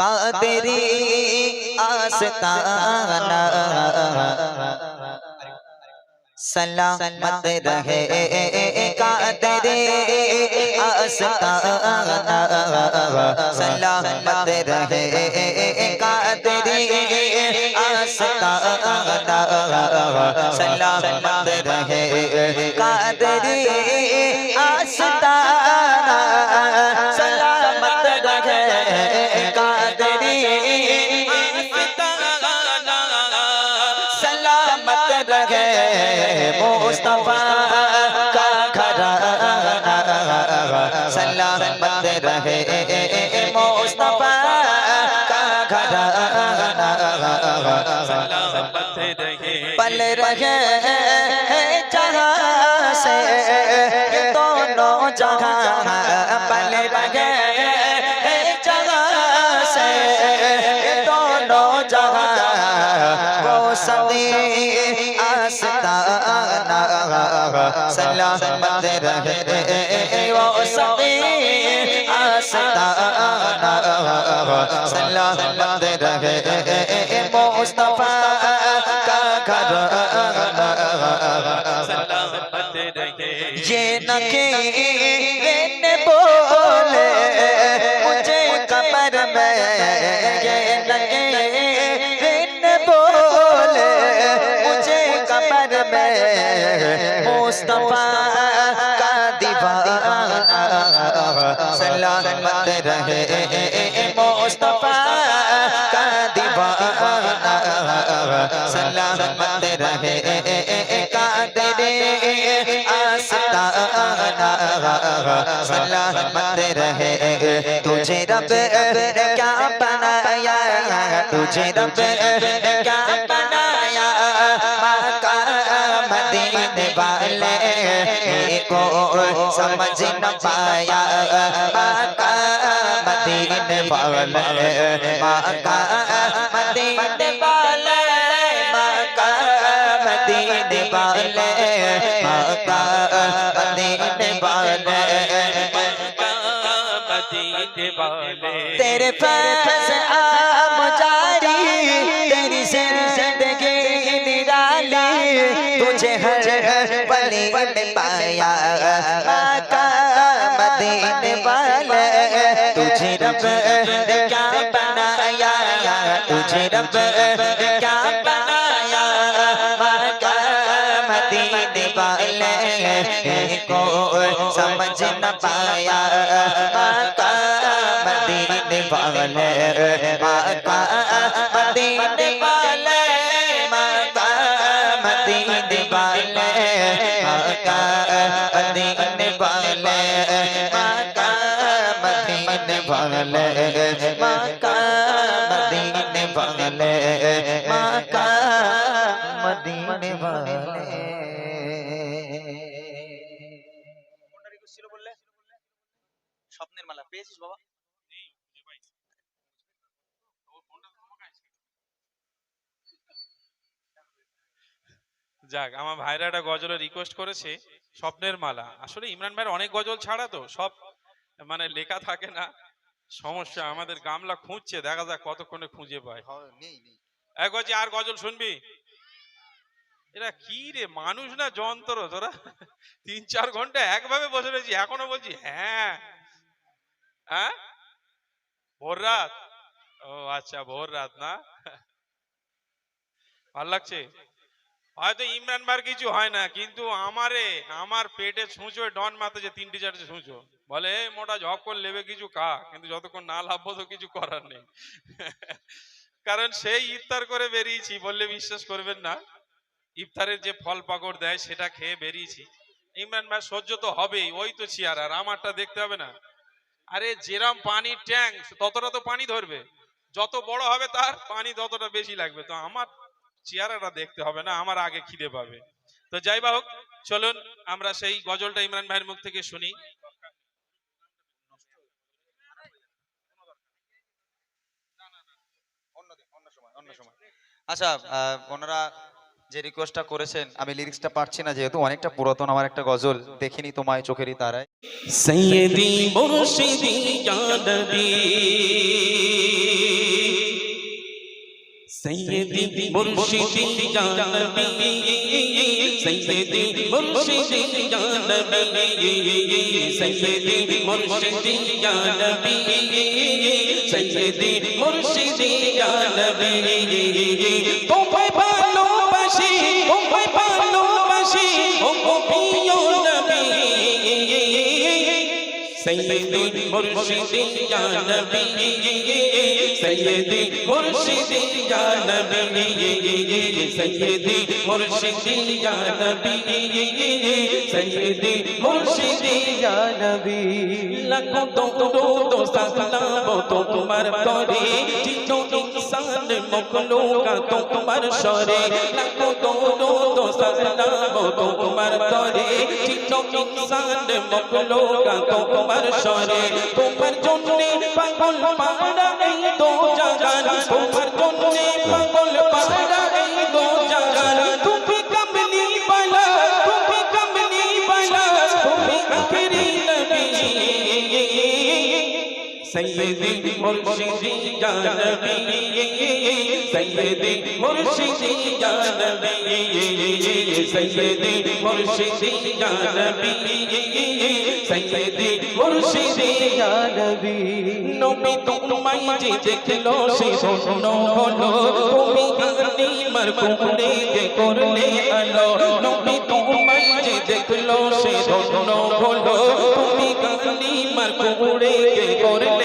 কাদেরি আস্তানা सलामत रहे कादर आस्ताना सलामत रहे कादर आस्ताना सलामत रहे सलामत रहे मुस्तफा का घराना सलामत रहे मुस्तफा का घराना सलामत रहे पल रहे जहाँ से ये दोनों जहाँ पल रहे सलामत रहे वो सदी आस्ताना सलामत रहे मुस्तफा का घराना सलामत रहे ये न के ने बोले मुस्तफा का दीवाना सलामत रहे मुस्तफा का दीवाना सलामत रहे कादरे आस्ताना सलामत रहे तुझे रब ने क्या बनाया तुझे रब ने क्या बनाया मदीने वाले को समझ न पाया माका मदीने वाले माका मदीने वाले माका मदीने वाले माका मदीने वाले मदीने वाले तेरे फैज आम जारी पली में पाया माका मदीने वाले तुझे रब ने क्या बनाया तुझे रब ने क्या बनाया माका मदीने वाले को समझ न पाया माका मदीने वाले माका मदीने मदीने वाले কোনটা রিকোয়েস্ট ছিল বললে স্বপ্নের মালা পেয়েছিস বাবা যাক আমার ভাইরা একটা গজলের রিকোয়েস্ট করেছে স্বপ্নের মালা আসলে ইমরান ভাইয়ের অনেক গজল ছাড়া তো সব মানে লেখা থাকে না সমস্যা আমাদের গামলা খুঁজছে দেখা যাক কতক্ষণে খুঁজে পায় এক গজি আর গজল শুনবি এরা কি রে? মানুষ না যন্ত্র। তোরা তিন, চার ঘণ্টা একভাবে বসে রয়েছি, এখনও বলছি হ্যাঁ। হ্যাঁ? ভোর রাত? ও আচ্ছা ভোর রাত না? ভালো লাগছে? হয়তো ইমরান বার কিছু হয় না, কিন্তু আমারে, আমার পেটে ছুঁচো, ডন মাথা যে তিনটি, চারটে ছুঁচো। বলে মোটা ঝপ করে লেবে কিছু খা, কিন্তু যতক্ষণ না লাভবো তো কিছু করার নেই। কারণ সেই ইফতার করে বেরিয়েছি, বললে বিশ্বাস করবেন না। ইফতারের যে ফল পাকড় দেয়, সেটা খেয়ে বেরিয়েছি। ইমরান ভাই, সহ্য তো হবেই, ওই তো চেয়ার আর আমারটা দেখতে হবে না। আরে, যেরাম পানির ট্যাঙ্ক ততটা তো পানি ধরবে। যত বড় হবে তার, পানি ততটা বেশি লাগবে। তো আমার চেয়ারাটা দেখতে হবে না, আমার আগে খিদে পাবে। তো যাই বা হোক, চলুন, আমরা সেই গজলটা ইমরান ভাইয়ের মুখ থেকে শুনি। আচ্ছা ওনারা যে রিকোয়েস্টটা করেছেন আমি লিরিক্সটা পারছি না যেহেতু অনেকটা পুরাতন আমার একটা গজল দেখিনি তোমায় চোখেরই তারায় সৈয়দি মুর্শিদি জানবী। সৈয়দি মুর্শিদি জানবি। সৈয়দি মুর্শিদি জানবি। সৈয়দি মুর্শিদি জানবি। সৈয়দি মুর্শিদি জানবি। তোমায় সৈয়দি মুর্শিদি জানবি সৈয়দি মুর্শিদি জানবি সৈয়দি মুর্শিদি জানবি সৈয়দি মুর্শিদি জানবি লাখো তো তো সালাম তো তোমার তরে চিত্ত ইনসান মখলুকা তোমার সরে লাখো তো তো সালাম তো তোমার তরে। চিত্ত ইনসান মখলুকা তোমার সরে তোমার জন্যে পাগল পাড়া এই তো জাগান তোমার জন্যে পাগল পাড়া সৈয়দি মুর্শিদি জানবি সৈয়দি মুর্শিদি জানবি সৈয়দি মুর্শিদি জানবি সৈয়দি মুর্শিদি জানবি নবী তোমায় যে দেখল সে শূন্য হলো তুমি গানি মার কুকুরে যে করলে আলো নবী তোমায় যে দেখল সে শূন্য হলো তুমি গানি মার কুকুরে যে করলে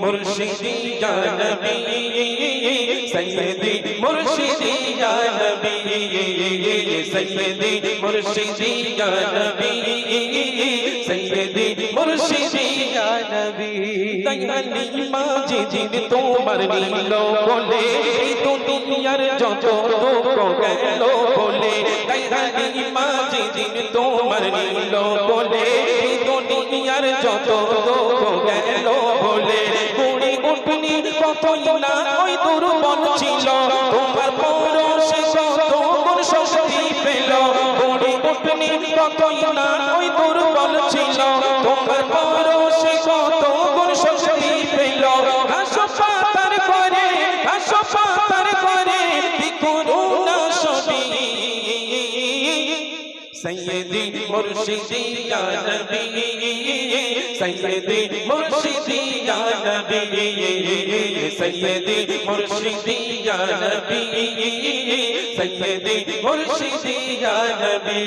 মুর্শিদি জানবি সৈয়দি মুর্শিদি জানবি সৈয়দি মুর্শিদি জানবি সৈয়দি মুর্শিদি জানবি। দয়ালি মাঝে জিন তোমার বলে তো দুনিয়ার যত দুঃখ গেল বলে দয়ালি মাঝে জিন তোমার নীল দুনিয়ার যত দুঃখ গেল বলে বুড়ি উঠনি কতই না ওই দুর্বল ছিল। তোমার পরশে কত গুণ শক্তি পেল। বুড়ি উঠনি কতই না ওই দুর্বল ছিল। তোমার পরশে মুর্শিদি ইয়া নবী, সৈয়দি মুর্শিদি ইয়া নবী, সৈয়দি মুর্শিদি ইয়া নবী, সৈয়দি মুর্শিদি ইয়া নবী,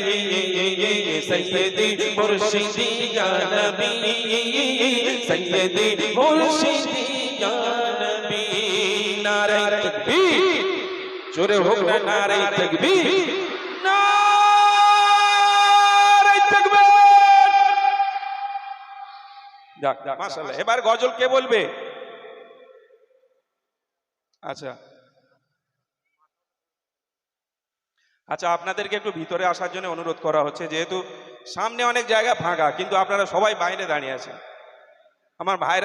সৈয়দি মুর্শিদি ইয়া নবী, সৈয়দি মুর্শিদি ইয়া নবী। নারে তাকবীর। জোরে হোক না তাকবীর। যাক এবার গজল কে বলবে? আচ্ছা। আচ্ছা আপনাদেরকে একটু ভিতরে আসার জন্য অনুরোধ করা হচ্ছে, যেহেতু সামনে অনেক জায়গা ফাঁকা, কিন্তু আপনারা সবাই বাইরে দাঁড়িয়ে আছেন। আমার ভাইরা